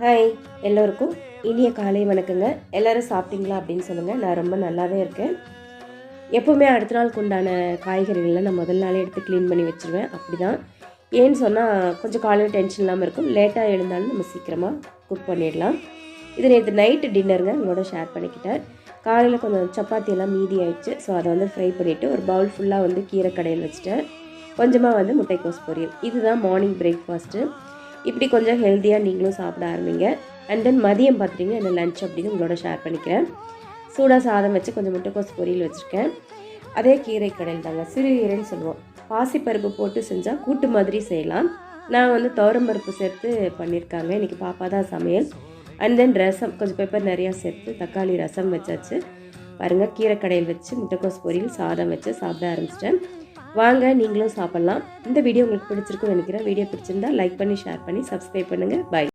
Hi எல்லோருக்கும் இனிய காலை வணக்கங்க. எல்லோரும் சாப்பிட்டீங்களா அப்படின்னு சொல்லுங்கள் நான் ரொம்ப நல்லாவே இருக்கேன். எப்போவுமே அடுத்த நாளுக்கு உண்டான காய்கறிகளை நான் முதல் நாளே எடுத்து க்ளீன் பண்ணி வச்சுருவேன். அப்படி தான் ஏன்னு சொன்னால் கொஞ்சம் காலையில் டென்ஷன் இல்லாமல் இருக்கும். லேட்டாக எழுந்தாலும் நம்ம சீக்கிரமாக குக் பண்ணிடலாம். இது நேற்று நைட்டு டின்னருங்க உங்களோட ஷேர் பண்ணிக்கிட்டேன். காலையில் கொஞ்சம் சப்பாத்தி எல்லாம் மீதி ஆயிடுச்சு. ஸோ அதை வந்து ஃப்ரை பண்ணிவிட்டு ஒரு பவுல் ஃபுல்லாக வந்து கீரை கடையில் வச்சுட்டேன். கொஞ்சமாக வந்து முட்டைக்கோஸ் பொரியல். இதுதான் மார்னிங் பிரேக்ஃபாஸ்ட்டு இப்படி கொஞ்சம் ஹெல்த்தியாக நீங்களும் சாப்பிட ஆரம்பிங்க. அண்ட் தென் மதியம் பார்த்துட்டிங்க என்ன லஞ்ச் அப்படின்னு உங்களோட ஷேர் பண்ணிக்கிறேன். சூடாக சாதம் வச்சு கொஞ்சம் முட்டைக்கோஸ் பொரியல் வச்சுருக்கேன். அதே கீரை கடையில் தாங்க சிறுகீரைன்னு சொல்லுவோம். பாசிப்பருப்பு போட்டு செஞ்சால் கூட்டு மாதிரி செய்யலாம். நான் வந்து துவரம்பருப்பு சேர்த்து பண்ணியிருக்காங்க. இன்றைக்கி பாப்பா தான் சமையல். அண்ட் தென் ரசம் கொஞ்சம் பெப்பர் நிறையா சேர்த்து தக்காளி ரசம் வச்சாச்சு. பாருங்கள் கீரை கடையில் வச்சு முட்டைக்கோஸ் பொரியல் சாதம் வச்சு சாப்பிட ஆரம்பிச்சிட்டேன். வாங்க நீங்களும் சாப்பிட்லாம். இந்த வீடியோ உங்களுக்கு பிடிச்சிருக்குன்னு நினைக்கிறேன். வீடியோ பிடிச்சிருந்தா லைக் பண்ணி ஷேர் பண்ணி சப்ஸ்கிரைப் பண்ணுங்கள் பை